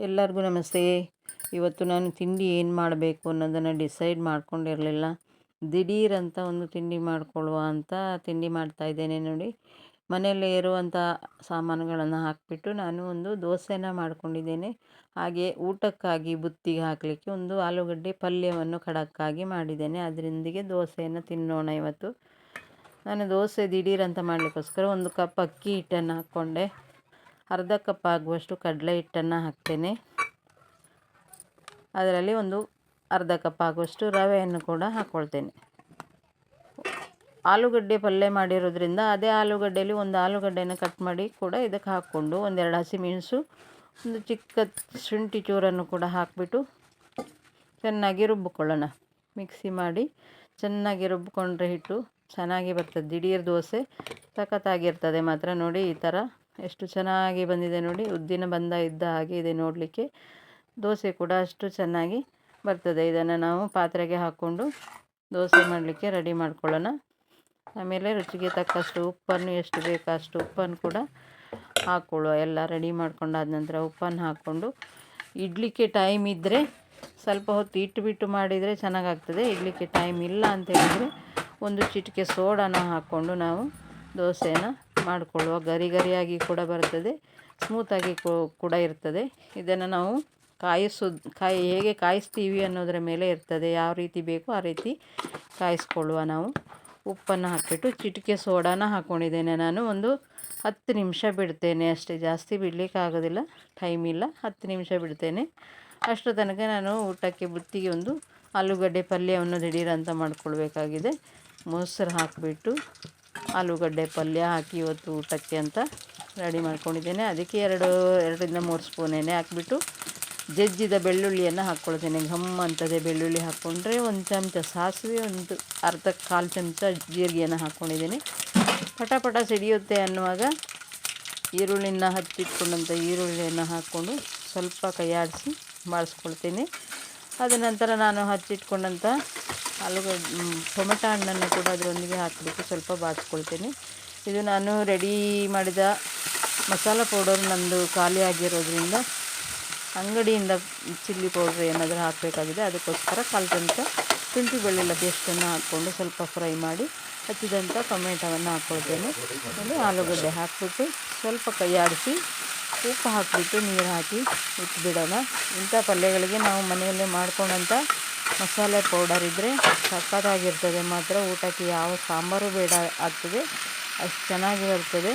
ಎಲ್ಲರಿಗೂ ನಮಸ್ತೆ. ಇವತ್ತು ನಾನು ತಿಂಡಿ ಏನು ಮಾಡಬೇಕು ಅನ್ನೋದನ್ನು ಡಿಸೈಡ್ ಮಾಡ್ಕೊಂಡಿರಲಿಲ್ಲ. ದಿಢೀರ್ ಅಂತ ಒಂದು ತಿಂಡಿ ಮಾಡಿಕೊಳ್ಳುವ ಅಂತ ತಿಂಡಿ ಮಾಡ್ತಾ ಇದ್ದೇನೆ ನೋಡಿ. ಮನೆಯಲ್ಲೇ ಇರುವಂಥ ಸಾಮಾನುಗಳನ್ನು ಹಾಕಿಬಿಟ್ಟು ನಾನು ಒಂದು ದೋಸೆನ ಮಾಡ್ಕೊಂಡಿದ್ದೇನೆ. ಹಾಗೆ ಊಟಕ್ಕಾಗಿ ಬುತ್ತಿಗೆ ಹಾಕಲಿಕ್ಕೆ ಒಂದು ಆಲೂಗಡ್ಡೆ ಪಲ್ಯವನ್ನು ಖಡಕ್ಕಾಗಿ ಮಾಡಿದ್ದೇನೆ. ಅದರೊಂದಿಗೆ ದೋಸೆಯನ್ನು ತಿನ್ನೋಣ ಇವತ್ತು. ನಾನು ದೋಸೆ ದಿಢೀರಂತ ಮಾಡಲಿಕ್ಕೋಸ್ಕರ ಒಂದು ಕಪ್ ಅಕ್ಕಿ ಹಿಟ್ಟನ್ನು ಹಾಕ್ಕೊಂಡೆ. ಅರ್ಧ ಕಪ್ ಆಗುವಷ್ಟು ಕಡಲೆ ಹಿಟ್ಟನ್ನು ಹಾಕ್ತೇನೆ. ಅದರಲ್ಲಿ ಒಂದು ಅರ್ಧ ಕಪ್ ಆಗುವಷ್ಟು ರವೆಯನ್ನು ಕೂಡ ಹಾಕ್ಕೊಳ್ತೇನೆ ಆಲೂಗಡ್ಡೆ ಪಲ್ಯ ಮಾಡಿರೋದ್ರಿಂದ ಅದೇ ಆಲೂಗಡ್ಡೆಯಲ್ಲಿ ಒಂದು ಆಲೂಗಡ್ಡೆಯನ್ನು ಕಟ್ ಮಾಡಿ ಕೂಡ ಇದಕ್ಕೆ ಹಾಕ್ಕೊಂಡು ಒಂದೆರಡು ಹಸಿಮೆಣಸು ಒಂದು ಚಿಕ್ಕ ಶುಂಠಿ ಚೂರನ್ನು ಕೂಡ ಹಾಕಿಬಿಟ್ಟು ಚೆನ್ನಾಗಿ ರುಬ್ಬಿಕೊಳ್ಳೋಣ. ಮಿಕ್ಸಿ ಮಾಡಿ ಚೆನ್ನಾಗಿ ರುಬ್ಬಿಕೊಂಡ್ರೆ ಹಿಟ್ಟು ಚೆನ್ನಾಗಿ ಬರ್ತದೆ. ದಿಢೀರ್ ದೋಸೆ ಸಖತ್ತಾಗಿರ್ತದೆ ಮಾತ್ರ ನೋಡಿ ಈ ಥರ. ಎಷ್ಟು ಚೆನ್ನಾಗಿ ಬಂದಿದೆ ನೋಡಿ. ಉದ್ದಿನ ಬಂದ ಇದ್ದ ಹಾಗೆ ಇದೆ ನೋಡಲಿಕ್ಕೆ. ದೋಸೆ ಕೂಡ ಅಷ್ಟು ಚೆನ್ನಾಗಿ ಬರ್ತದೆ. ಇದನ್ನು ನಾವು ಪಾತ್ರೆಗೆ ಹಾಕ್ಕೊಂಡು ದೋಸೆ ಮಾಡಲಿಕ್ಕೆ ರೆಡಿ ಮಾಡ್ಕೊಳ್ಳೋಣ. ಆಮೇಲೆ ರುಚಿಗೆ ತಕ್ಕಷ್ಟು ಉಪ್ಪನ್ನು ಎಷ್ಟು ಬೇಕೋ ಅಷ್ಟು ಉಪ್ಪನ್ನು ಕೂಡ ಹಾಕ್ಕೊಳ್ಳುವ. ಎಲ್ಲ ರೆಡಿ ಮಾಡ್ಕೊಂಡಾದ ನಂತರ ಉಪ್ಪನ್ನು ಹಾಕ್ಕೊಂಡು ಇಡ್ಲಿಕ್ಕೆ ಟೈಮ್ ಇದ್ದರೆ ಸ್ವಲ್ಪ ಹೊತ್ತು ಇಟ್ಟುಬಿಟ್ಟು ಮಾಡಿದರೆ ಚೆನ್ನಾಗಾಗ್ತದೆ. ಇಡ್ಲಿಕ್ಕೆ ಟೈಮ್ ಇಲ್ಲ ಅಂತ ಹೇಳಿದರೆ ಒಂದು ಚಿಟಿಕೆ ಸೋಡಾನ ಹಾಕ್ಕೊಂಡು ನಾವು ದೋಸೆನ ಮಾಡಿಕೊಳ್ಳುವ ಗರಿ ಗರಿಯಾಗಿ ಕೂಡ ಬರ್ತದೆ ಸ್ಮೂತಾಗಿ ಕೂಡ ಇರ್ತದೆ. ಇದನ್ನು ನಾವು ಕಾಯಿಸೋದು ಕಾಯಿ, ಹೇಗೆ ಕಾಯಿಸ್ತೀವಿ ಅನ್ನೋದರ ಮೇಲೆ ಇರ್ತದೆ, ಯಾವ ರೀತಿ ಬೇಕೋ ಆ ರೀತಿ ಕಾಯಿಸ್ಕೊಳ್ಳುವ ನಾವು. ಉಪ್ಪನ್ನು ಹಾಕಿಬಿಟ್ಟು ಚಿಟಿಕೆ ಸೋಡಾನ ಹಾಕ್ಕೊಂಡಿದ್ದೇನೆ ನಾನು, ಒಂದು ಹತ್ತು ನಿಮಿಷ ಬಿಡ್ತೇನೆ ಅಷ್ಟೇ, ಜಾಸ್ತಿ ಬಿಡಲಿಕ್ಕೆ ಆಗೋದಿಲ್ಲ ಟೈಮ್ ಇಲ್ಲ, ಹತ್ತು ನಿಮಿಷ ಬಿಡ್ತೇನೆ. ಅಷ್ಟು ತನಕ ನಾನು ಊಟಕ್ಕೆ ಬುತ್ತಿಗೆ ಒಂದು ಆಲೂಗಡ್ಡೆ ಪಲ್ಯವನ್ನು ದಿಢೀರಂತ ಮಾಡ್ಕೊಳ್ಬೇಕಾಗಿದೆ. ಮೊಸರು ಹಾಕಿಬಿಟ್ಟು ಆಲೂಗಡ್ಡೆ ಪಲ್ಯ ಹಾಕಿ ಇವತ್ತು ಊಟಕ್ಕೆ ಅಂತ ರೆಡಿ ಮಾಡ್ಕೊಂಡಿದ್ದೇನೆ. ಅದಕ್ಕೆ ಎರಡು, ಎರಡರಿಂದ ಮೂರು ಸ್ಪೂನ್ ಎಣ್ಣೆ ಹಾಕಿಬಿಟ್ಟು ಜಜ್ಜಿದ ಬೆಳ್ಳುಳ್ಳಿಯನ್ನು ಹಾಕ್ಕೊಳ್ತೇನೆ. ಘಮ್ ಅಂತದೆ ಬೆಳ್ಳುಳ್ಳಿ ಹಾಕ್ಕೊಂಡ್ರೆ ಒಂದು ಚಮಚ ಸಾಸಿವೆ, ಒಂದು ಅರ್ಧ ಕಾಲು ಚಮಚ ಜೀರಿಗೆಯನ್ನು ಹಾಕ್ಕೊಂಡಿದ್ದೀನಿ. ಪಟ ಪಟ ಸಿಡಿಯುತ್ತೆ ಅನ್ನುವಾಗ ಈರುಳ್ಳಿನ ಹಚ್ಚಿಟ್ಕೊಂಡಂಥ ಈರುಳ್ಳಿಯನ್ನು ಹಾಕ್ಕೊಂಡು ಸ್ವಲ್ಪ ಕೈಯಾಡಿಸಿ ಮಾಡಿಸ್ಕೊಳ್ತೀನಿ ಅದ ನಂತರ ನಾನು ಹಚ್ಚಿಟ್ಕೊಂಡಂಥ ಆಲೂಗಡ್ಡೆ ಟೊಮೆಟೊ ಹಣ್ಣನ್ನು ಕೂಡ ಅದರೊಂದಿಗೆ ಹಾಕಿಬಿಟ್ಟು ಸ್ವಲ್ಪ ಬಾಚಿಕೊಳ್ತೇನೆ. ಇದು ನಾನು ರೆಡಿ ಮಾಡಿದ ಮಸಾಲ ಪೌಡರ್ ನಂದು ಖಾಲಿ ಆಗಿರೋದ್ರಿಂದ ಅಂಗಡಿಯಿಂದ ಚಿಲ್ಲಿ ಪೌಡ್ರ್ ಏನಾದರೂ ಹಾಕಬೇಕಾಗಿದೆ, ಅದಕ್ಕೋಸ್ಕರ ಕಾಲು ಶುಂಠಿ ಬೆಳ್ಳುಳ್ಳಿ ಪೇಸ್ಟನ್ನು ಹಾಕ್ಕೊಂಡು ಸ್ವಲ್ಪ ಫ್ರೈ ಮಾಡಿ ಹಚ್ಚಿದಂಥ ಟೊಮೆಟೊವನ್ನು ಹಾಕ್ಕೊಳ್ತೇನೆ. ಅಂದರೆ ಆಲೂಗಡ್ಡೆ ಹಾಕಿಬಿಟ್ಟು ಸ್ವಲ್ಪ ಕೈಯಾಡಿಸಿ ಉಪ್ಪು ಹಾಕಿಬಿಟ್ಟು ನೀರು ಹಾಕಿ ಬಿಡೋಣ ಇಂಥ ಪಲ್ಯಗಳಿಗೆ ನಾವು ಮನೆಯಲ್ಲೇ ಮಾಡ್ಕೊಂಡಂಥ ಮಸಾಲೆ ಪೌಡರ್ ಇದ್ದರೆ ಸಕ್ಕತ್ತಾಗಿರ್ತದೆ. ಮಾತ್ರ ಊಟಕ್ಕೆ ಯಾವ ಸಾಂಬಾರು ಬೇಡ ಆಗ್ತದೆ. ಅಷ್ಟು ಚೆನ್ನಾಗಿ ಬರ್ತದೆ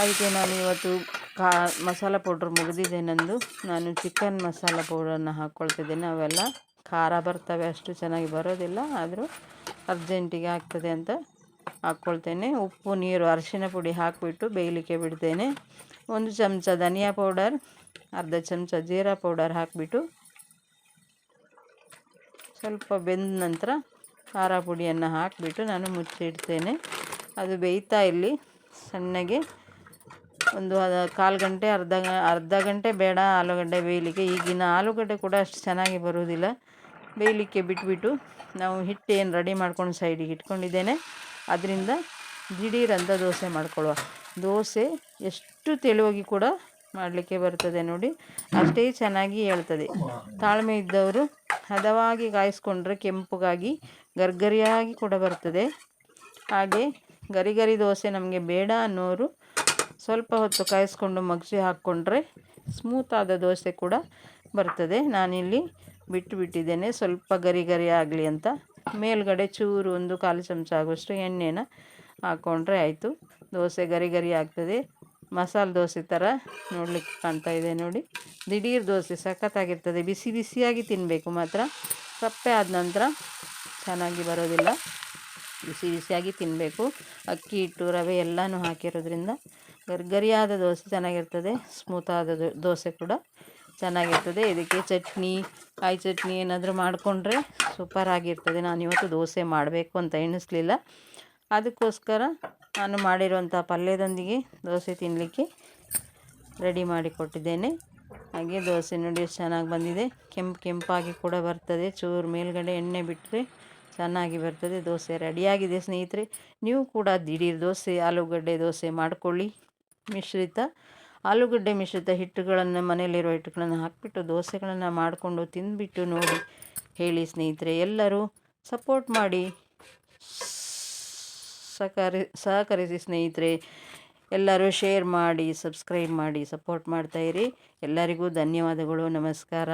ಅದಕ್ಕೆ ನಾನು ಇವತ್ತು ಕಾ ಮಸಾಲ ಪೌಡ್ರ್ ಮುಗಿದಿದೆ ನಂದು. ನಾನು ಚಿಕನ್ ಮಸಾಲ ಪೌಡರನ್ನ ಹಾಕ್ಕೊಳ್ತಿದ್ದೇನೆ. ಅವೆಲ್ಲ ಖಾರ ಬರ್ತವೆ. ಅಷ್ಟು ಚೆನ್ನಾಗಿ ಬರೋದಿಲ್ಲ. ಆದರೂ ಅರ್ಜೆಂಟಿಗೆ ಆಗ್ತದೆ ಅಂತ ಹಾಕ್ಕೊಳ್ತೇನೆ. ಉಪ್ಪು, ನೀರು, ಅರಿಶಿನ ಪುಡಿ ಹಾಕಿಬಿಟ್ಟು ಬೇಯಲಿಕ್ಕೆ ಬಿಡ್ತೇನೆ. ಒಂದು ಚಮಚ ಧನಿಯಾ ಪೌಡರ್, ಅರ್ಧ ಚಮಚ ಜೀರಾ ಪೌಡರ್ ಹಾಕಿಬಿಟ್ಟು ಸ್ವಲ್ಪ ಬೆಂದ ನಂತರ ಖಾರ ಪುಡಿಯನ್ನು ಹಾಕಿಬಿಟ್ಟು ನಾನು ಮುಚ್ಚಿಡ್ತೇನೆ. ಅದು ಬೇಯ್ತಾ ಇಲ್ಲಿ ಸಣ್ಣಗೆ ಒಂದು ಕಾಲು ಗಂಟೆ, ಅರ್ಧ ಅರ್ಧ ಗಂಟೆ ಬೇಡ ಆಲೂಗಡ್ಡೆ ಬೇಯಲಿಕ್ಕೆ. ಈಗಿನ ಆಲೂಗಡ್ಡೆ ಕೂಡ ಅಷ್ಟು ಚೆನ್ನಾಗಿ ಬರುವುದಿಲ್ಲ. ಬೇಯಲಿಕ್ಕೆ ಬಿಟ್ಬಿಟ್ಟು ನಾವು ಹಿಟ್ಟು ರೆಡಿ ಮಾಡ್ಕೊಂಡು ಸೈಡಿಗೆ ಇಟ್ಕೊಂಡಿದ್ದೇನೆ. ಅದರಿಂದ ದಿಢೀರಂತ ದೋಸೆ ಮಾಡ್ಕೊಳ್ಳುವ. ದೋಸೆ ಎಷ್ಟು ತೆಳುವಾಗಿ ಕೂಡ ಮಾಡಲಿಕ್ಕೆ ಬರ್ತದೆ ನೋಡಿ. ಅಷ್ಟೇ ಚೆನ್ನಾಗಿ ಹೇಳ್ತದೆ. ತಾಳ್ಮೆ ಇದ್ದವರು ಹದವಾಗಿ ಕಾಯಿಸ್ಕೊಂಡ್ರೆ ಕೆಂಪುಗಾಗಿ ಗರ್ಗರಿಯಾಗಿ ಕೂಡ ಬರ್ತದೆ. ಹಾಗೆ ಗರಿ ಗರಿ ದೋಸೆ ನಮಗೆ ಬೇಡ ಅನ್ನೋರು ಸ್ವಲ್ಪ ಹೊತ್ತು ಕಾಯಿಸ್ಕೊಂಡು ಮಗ್ಸಿ ಹಾಕ್ಕೊಂಡ್ರೆ ಸ್ಮೂತಾದ ದೋಸೆ ಕೂಡ ಬರ್ತದೆ. ನಾನಿಲ್ಲಿ ಬಿಟ್ಟು ಬಿಟ್ಟಿದ್ದೇನೆ ಸ್ವಲ್ಪ ಗರಿ ಗರಿ ಆಗಲಿ ಅಂತ. ಮೇಲ್ಗಡೆ ಚೂರು ಒಂದು ಕಾಲು ಚಮಚ ಆಗುವಷ್ಟು ಎಣ್ಣೆನ ಹಾಕ್ಕೊಂಡ್ರೆ ಆಯಿತು. ದೋಸೆ ಗರಿ ಗರಿ ಆಗ್ತದೆ. ಮಸಾಲೆ ದೋಸೆ ಥರ ನೋಡಲಿಕ್ಕೆ ಕಾಣ್ತಾ ಇದೆ ನೋಡಿ. ದಿಢೀರ್ ದೋಸೆ ಸಖತ್ತಾಗಿರ್ತದೆ. ಬಿಸಿ ಬಿಸಿಯಾಗಿ ತಿನ್ನಬೇಕು ಮಾತ್ರ. ಸಪ್ಪೆ ಆದ ನಂತರ ಚೆನ್ನಾಗಿ ಬರೋದಿಲ್ಲ. ಬಿಸಿ ಬಿಸಿಯಾಗಿ ತಿನ್ನಬೇಕು ಅಕ್ಕಿ, ಹಿಟ್ಟು, ರವೆ ಎಲ್ಲನೂ ಹಾಕಿರೋದ್ರಿಂದ ಗರ್ಗರಿಯಾದ ದೋಸೆ ಚೆನ್ನಾಗಿರ್ತದೆ. ಸ್ಮೂತಾದ ದೋಸೆ ಕೂಡ ಚೆನ್ನಾಗಿರ್ತದೆ. ಇದಕ್ಕೆ ಚಟ್ನಿ, ಕಾಯಿ ಚಟ್ನಿ ಏನಾದರೂ ಮಾಡಿಕೊಂಡ್ರೆ ಸೂಪರಾಗಿರ್ತದೆ ನಾನು ಇವತ್ತು ದೋಸೆ ಮಾಡಬೇಕು ಅಂತ ಎಣಿಸ್ಲಿಲ್ಲ. ಅದಕ್ಕೋಸ್ಕರ ನಾನು ಮಾಡಿರುವಂಥ ಪಲ್ಯದೊಂದಿಗೆ ದೋಸೆ ತಿನ್ನಲಿಕ್ಕೆ ರೆಡಿ ಮಾಡಿಕೊಟ್ಟಿದ್ದೇನೆ ಹಾಗೆ ದೋಸೆ ನೋಡಿ ಚೆನ್ನಾಗಿ ಬಂದಿದೆ. ಕೆಂಪು ಕೆಂಪಾಗಿ ಕೂಡ ಬರ್ತದೆ. ಚೂರು ಮೇಲ್ಗಡೆ ಎಣ್ಣೆ ಬಿಟ್ಟರೆ ಚೆನ್ನಾಗಿ ಬರ್ತದೆ. ದೋಸೆ ರೆಡಿಯಾಗಿದೆ ಸ್ನೇಹಿತರೆ. ನೀವು ಕೂಡ ದಿಢೀರ್ ದೋಸೆ, ಆಲೂಗಡ್ಡೆ ದೋಸೆ ಮಾಡಿಕೊಳ್ಳಿ. ಮಿಶ್ರಿತ, ಆಲೂಗಡ್ಡೆ ಮಿಶ್ರಿತ ಹಿಟ್ಟುಗಳನ್ನು, ಮನೆಯಲ್ಲಿರುವ ಹಿಟ್ಟುಗಳನ್ನು ಹಾಕಿಬಿಟ್ಟು ದೋಸೆಗಳನ್ನು ಮಾಡಿಕೊಂಡು ತಿಂದುಬಿಟ್ಟು ನೋಡಿ. ಹೇಳಿ ಸ್ನೇಹಿತರೆ, ಎಲ್ಲರೂ ಸಪೋರ್ಟ್ ಮಾಡಿ. ಸಹಕಾರಿ ಸಹಕರಿಸಿ ಸ್ನೇಹಿತರೆ ಎಲ್ಲರೂ ಶೇರ್ ಮಾಡಿ ಸಬ್ಸ್ಕ್ರೈಬ್ ಮಾಡಿ ಸಪೋರ್ಟ್ ಮಾಡ್ತಾಯಿರಿ ಎಲ್ಲರಿಗೂ ಧನ್ಯವಾದಗಳು. ನಮಸ್ಕಾರ.